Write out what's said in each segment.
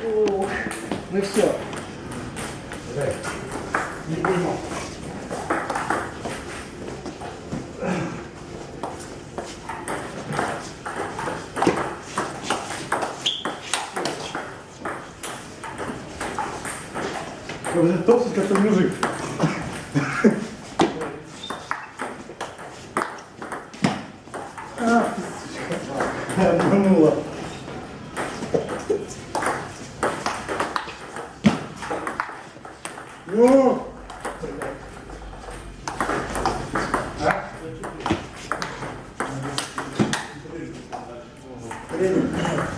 Ну все. Уже топсит, как то мужик. А, обманула. Ну,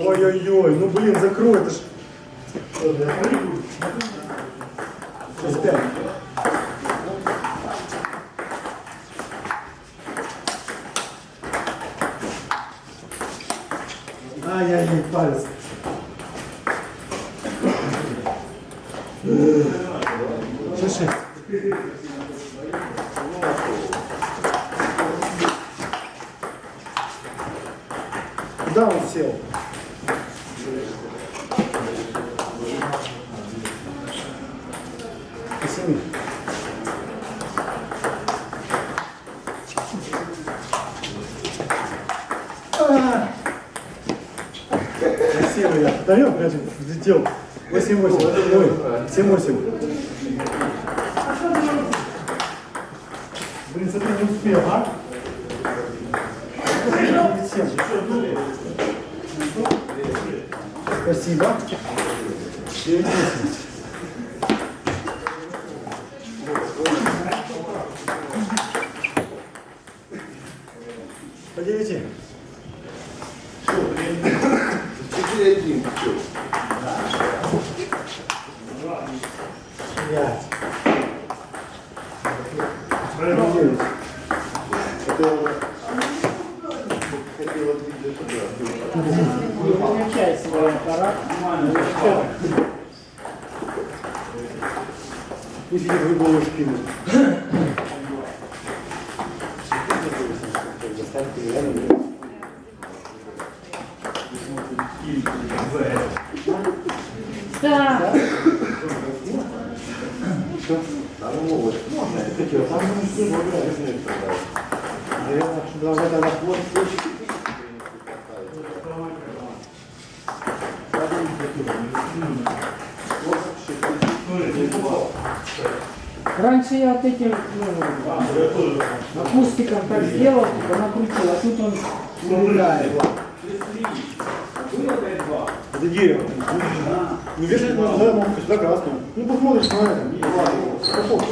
Ой-ой-ой, ну блин, закрой, это ж... Сейчас пять. Ай-яй-яй, палец. Шесть. Куда он сел? Посеми. А! Красиво я. Вдвоем, прям взлетел. 8-8. Ой, 7-8. Блин, смотри, не успел, а? Спасибо. Девять восемь. По девяти. Четыре один. Пять. По девять. Не выключай свой аппарат. Все. Пусть идет в голову спину. Да. Наверное, должна тогда плоть Раньше я вот этим ну, акустиком так сделал, типа накрутил, а тут он улетает. Это дерево. Не вешать на могут сюда красную. Ну, посмотришь на это. Попробуй.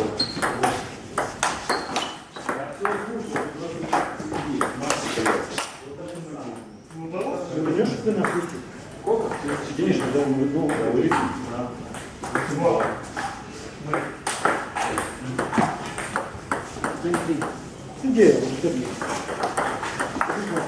Ты вернешь себе на акустику? Сидишь, когда он выдумал, говорит. Смотри. Идея, вот это.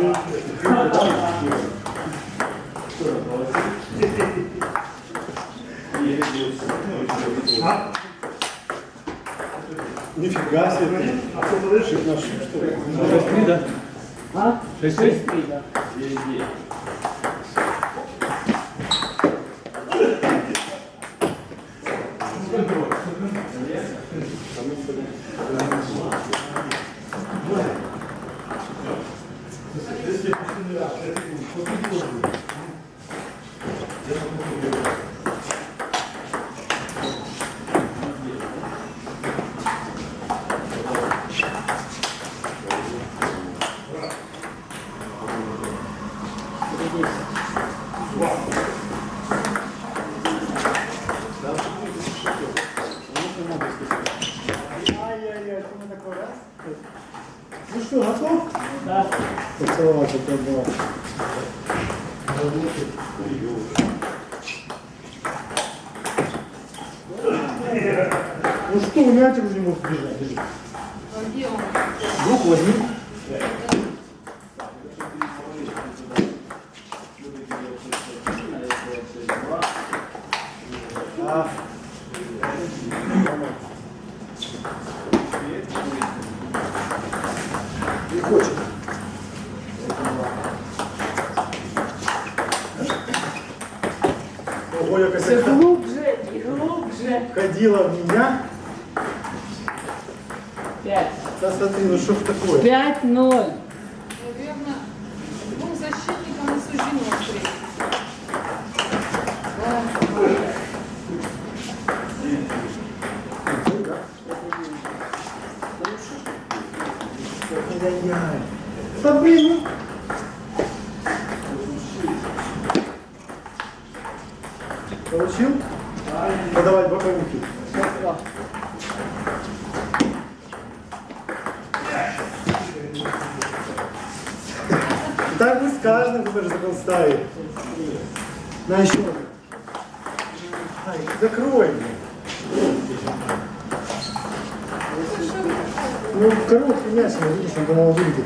там где? Рыбам. Три-четыре. Нифига себе. Шик на шик, что ли? А? Шесть-три, да. Ай-яй-яй, Ну что, готов? Да. Поцеловаться тогда. Ну что, мячик уже не может бежать. Он? Руку возьми. А. хочет. Ого, я Все глубже и глубже. ходила в меня. Пять. Да смотри, ну что ж такое? Пять ноль. Ай-яй-яй. Ну. Получил? Подавать боковухи. Пошла. Так мы с каждым, кто же закон ставит. На еще. Закрой. Ну, короткий мяч, ну, видишь, он по-моему вылетит.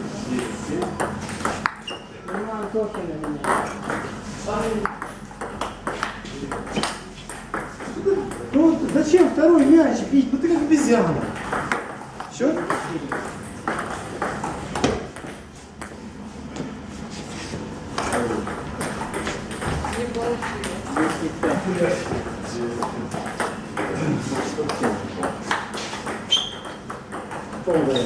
Ну, зачем второй мяч бить? Ну ты как обезьяна. Все? 够的。